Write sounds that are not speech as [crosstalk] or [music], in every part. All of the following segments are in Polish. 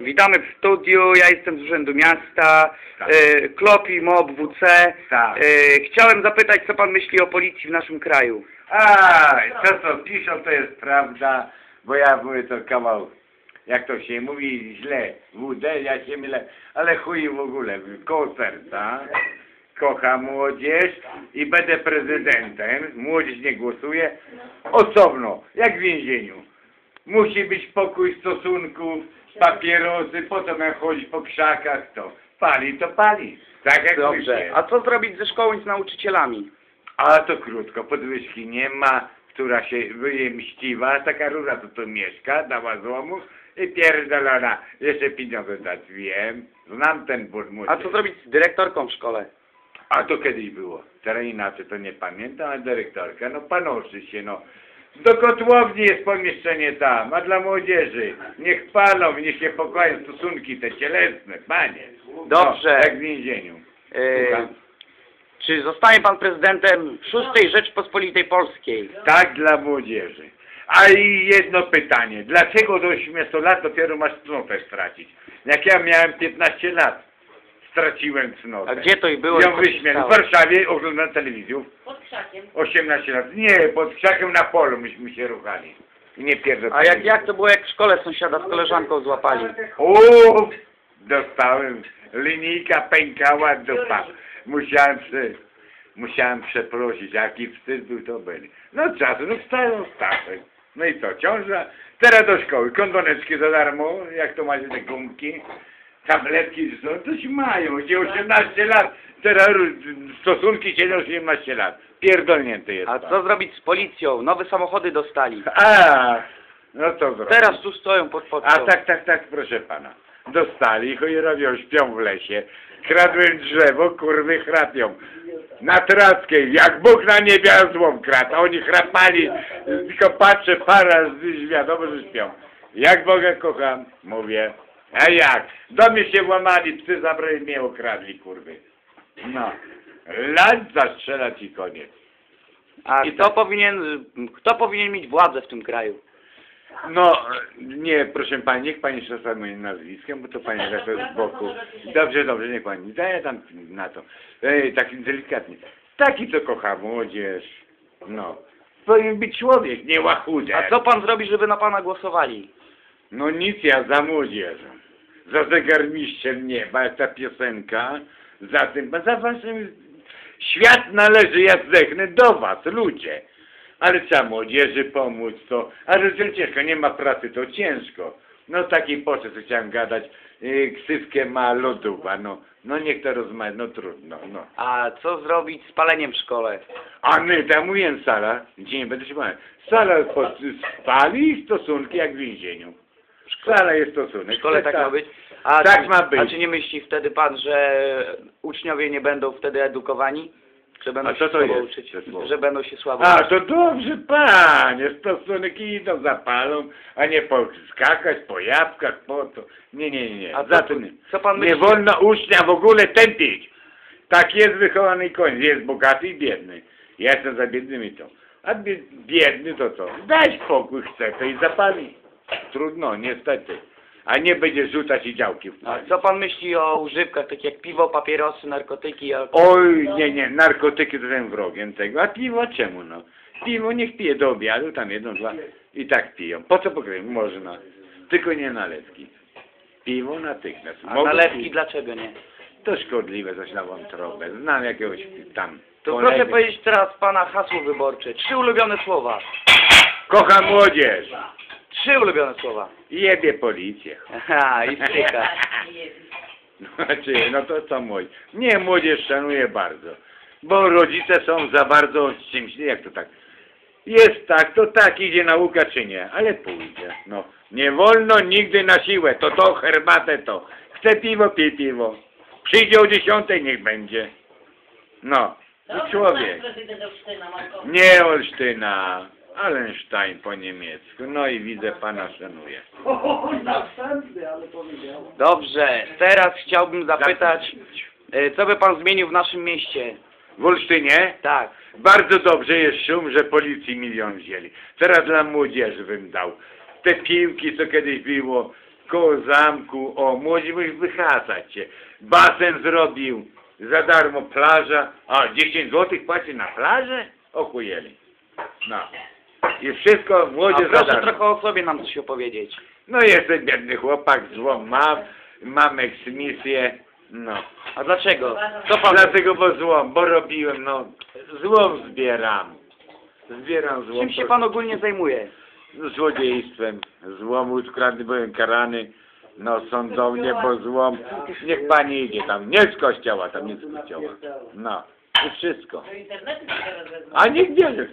Witamy w studiu, ja jestem z Urzędu Miasta, Tak. e, Klopi, MOB, WC. Tak. E, chciałem zapytać, co pan myśli o policji w naszym kraju? A, to co piszą to jest prawda, bo ja mówię to kawał, jak to się mówi źle, WD, ja się mylę, ale chuj w ogóle, koło serca, kocham młodzież i będę prezydentem, młodzież nie głosuje, osobno, jak w więzieniu. Musi być pokój stosunków, papierosy, po co mam chodzić po krzakach, to pali, to pali. Tak jak Dobrze. myślę. A co zrobić ze szkołą i z nauczycielami? A to krótko, podwyżki nie ma, która się wyje mściwa, taka rura to tu mieszka, dała złomu i pierdolona, jeszcze pieniądze dać, wiem, znam ten burmus. A co zrobić z dyrektorką w szkole? A to kiedyś było, teraz inaczej, to nie pamiętam, a dyrektorka, no panoszy się, no. Do kotłowni jest pomieszczenie tam, a dla młodzieży, niech palą, niech się pokoją stosunki te cielesne, panie. Dobrze. No, jak w więzieniu. E, Słucham. czy zostanie pan prezydentem szóstej Rzeczpospolitej Polskiej? Tak dla młodzieży. A i jedno pytanie. Dlaczego do 18 lat dopiero masz cnotę stracić? Jak ja miałem 15 lat, straciłem cnotę. A gdzie to i było? Się wyśmiałem. W? Warszawie oglądam telewizję. Pod krzakiem. 18 lat. Nie, pod krzakiem na polu myśmy się ruchali. I nie pierdolę. A jak, jak to było, jak w szkole sąsiada z koleżanką złapali? Uuu, dostałem. Linijka pękała dupa. Musiałem prze, musiałem przeprosić, jaki wstyd był to byli. No czasu, no wstają Staszek. No i co, ciąża? Teraz do szkoły, kondoneczki za darmo, jak to macie te gumki, tabletki, to się mają, gdzie 18 lat, teraz stosunki się do 18 lat. Pierdolnięty jest A pan. co zrobić z policją? Nowe samochody dostali. A, no to zrobić. Teraz tu stoją pod A podstawą. tak, tak, tak, proszę pana. Dostali, chujerowie śpią w lesie. Kradłem drzewo, kurwy chrapią. Na Trackiej, jak Bóg na niebie a złom kradł. A oni chrapali, tylko patrzę, para, wiadomo, że śpią. Jak Boga kocham, mówię. A jak? Do mnie się włamali, psy zabrali mnie okradli, kurwy. No. Lać zastrzelać i koniec. A I kto tak. powinien, kto powinien mieć władzę w tym kraju? No, nie, proszę pani, niech pani szansa moim nazwiskiem, bo to pani tak z boku. Dobrze, dobrze, niech pani daje tam na to. Ej, taki delikatnie. Taki, co kocha młodzież. No. Powinien być człowiek, nie łachuder. A co pan zrobi, żeby na pana głosowali? No nic, ja za młodzieżą. Za zegarmistrzem nieba, jak ta piosenka. Za tym, za waszym... Świat należy, ja zdechnę do was, ludzie. Ale trzeba młodzieży pomóc, to... Ale że ciężko, nie ma pracy, to ciężko. No taki poczet, chciałem gadać. Yy, ksywkę ma lodowa, no. No niech to rozmawia, no trudno, no. A co zrobić z paleniem w szkole? A my, tam mówiłem sala, gdzie nie będę się bawił. Sala pod, spali i stosunki jak w więzieniu. Sala jest stosunek. W szkole tak ma być? A Tak czy, ma być. A czy nie myśli wtedy pan, że uczniowie nie będą wtedy edukowani? Że będą A co się to słabo jest uczyć? to słowo? Że będą się słabo A, uczyć? to dobrze, panie, stosunek idą, zapalą, a nie poskakać po jabłkach, po to. Nie, nie, nie, nie. A Za co- to nie. co pan nie myśli? wolno ucznia w ogóle tępić. Tak jest wychowany koń, jest bogaty i biedny. Ja jestem za biednymi to. A bie- biedny to co? Daj spokój, chce to i zapali. Trudno, niestety. A nie będzie rzucać i działki w A co pan myśli o używkach, takich jak piwo, papierosy, narkotyki? al- Oj, nie, nie, narkotyki to ten wrogiem tego. A piwo czemu no? Piwo niech pije do obiadu, tam jedno, dwa i tak piją. Po co pokryć? Można. Tylko nie nalewki. Piwo natychmiast. A Mogą nalewki pić. dlaczego nie? To szkodliwe coś na wątrobę. Znam jakiegoś tam. To kolegę. proszę powiedzieć teraz pana hasło wyborcze. Trzy ulubione słowa. Kocham młodzież. Trzy ulubione słowa. Jebie policję. Aha, i styka. Znaczy, [laughs] no to co mój. Nie, młodzież szanuję bardzo. Bo rodzice są za bardzo z czymś, jak to tak. Jest tak, to tak, idzie nauka czy nie, ale pójdzie. No, nie wolno nigdy na siłę, to to, herbatę to. Chce piwo, pij piwo. Przyjdzie o dziesiątej, niech będzie. No, to człowiek. Nie Olsztyna, Allenstein po niemiecku. No i widzę, pana szanuję. Dobrze, teraz chciałbym zapytać, e, co by pan zmienił w naszym mieście? W Olsztynie? Tak. Bardzo dobrze jest szum, że policji milion wzięli. Teraz dla młodzieży bym dał. Te piłki, co kiedyś było, koło zamku, o, młodzi mówisz wychadzać się. Basen zrobił, za darmo plaża, a 10 złotych płaci na plażę? Ochujeli. No. I wszystko A młodzież za proszę trochę o sobie nam coś opowiedzieć. No jestem biedny chłopak, złom mam, mam eksmisję, no. A dlaczego? Co pan... Dlatego, bo złom, bo robiłem, no, złom zbieram. Zbieram złom. Czym się pan ogólnie zajmuje? Złodziejstwem, złom ukradny, byłem karany, no, sądownie, bo złom, niech pani idzie tam, nie z kościoła, tam nie z kościoła. No, i wszystko. Do internetu się teraz wezmą. A niech bierze.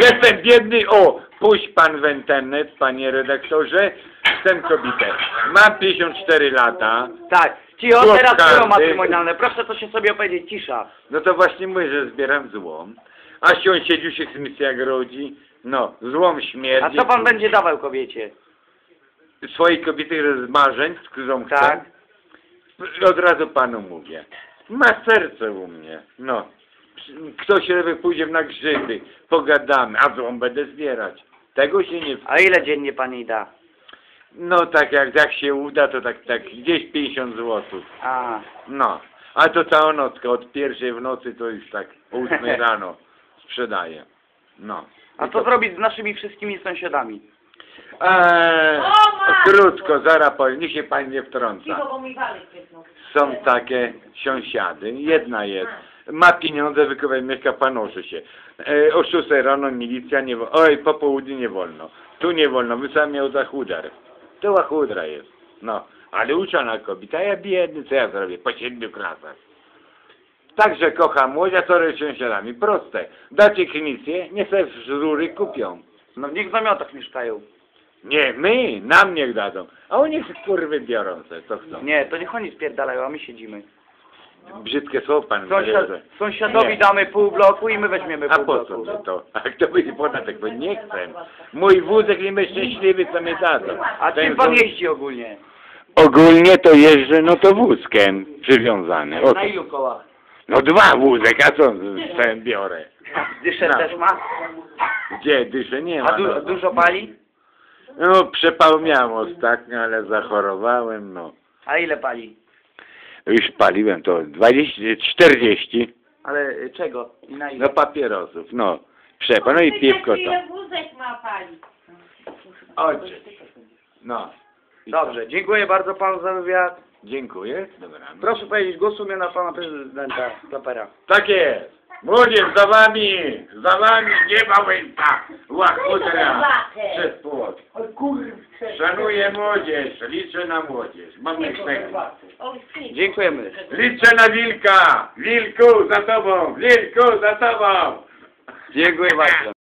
Jestem biedny, o, puść pan w internet, panie redaktorze, jestem kobietę. Mam 54 lata, Tak. Cicho, Głos teraz biuro matrymonialne. Proszę to się sobie opowiedzieć, cisza. no to właśnie mówię, że zbieram złom. A się siedziu się smyczy jak rodzi, no, złom śmierdzi. A co pan będzie dawał kobiecie? Swojej kobiety z marzeń, z którą chcę. Tak. Od razu panu mówię. Ma serce u mnie, no. Ktoś lewy pójdzie na grzyby, pogadamy, a złom będę zbierać. Tego się nie... A ile dziennie pani da? No tak jak, jak się uda, to tak, tak gdzieś 50 złotych. A, No. A to cała nocka, od pierwszej w nocy to już tak o 8 [laughs] rano sprzedaję. No. a co zrobić z naszymi wszystkimi sąsiadami? Eee, krótko, zaraz powiem, niech się pani nie wtrąca. Są takie sąsiady, jedna jest, ma pieniądze, wykupuje, mieszka, panoszy się. E, o 6 rano milicja nie wolno, oj, po południu nie wolno, tu nie wolno, wy sam miał za chudar. To chudra jest, no. Ale uczona kobieta, ja biedny, co ja zrobię, po siedmiu klasach. Także co robię z sąsiadami, proste. Dacie kmisję, niech sobie z rury kupią. No w nich w namiotach mieszkają. Nie, my, nam niech dadzą. A oni się kurwy biorą se, co chcą. Nie, to niech oni spierdalają, a my siedzimy. Brzydkie słowo pan Sąsiad, sąsiadowi Nie. damy pół bloku i my weźmiemy A pół po bloku. co mi to? A kto będzie podatek? Bo nie chcę. Mój wózek nie będzie szczęśliwy, co mnie dadzą. A czym Ten pan wóz- jeździ ogólnie? Ogólnie to jeżdżę, no to wózkiem przywiązany. O, Na ilu kołach? no dwa wózek, a co ten biorę? Dyszę No. też ma? Gdzie dyszę? Nie A ma. du No, dużo pali? no przepał miałem ostatnio, ale zachorowałem, no. A ile pali? Już paliłem to 20, 40, Ale y, czego? I na ile? no papierosów, no. Przepał, no i piwko to. Ile wózek ma palić? Ojcze. No. I Dobrze, dziękuję bardzo panu za wywiad. Dziękuję. Dobra. Proszę powiedzieć, głosujemy na pana prezydenta Klapera. Tak jest. Młodzież za wami, za wami nie ma łęta. Łachudra przez płot. Szanuję młodzież, liczę na młodzież. Mam respekt. Oj, ty. Dziękujemy. Liczę na wilka. Wilku za tobą, wilku za tobą. Dziękuję bardzo.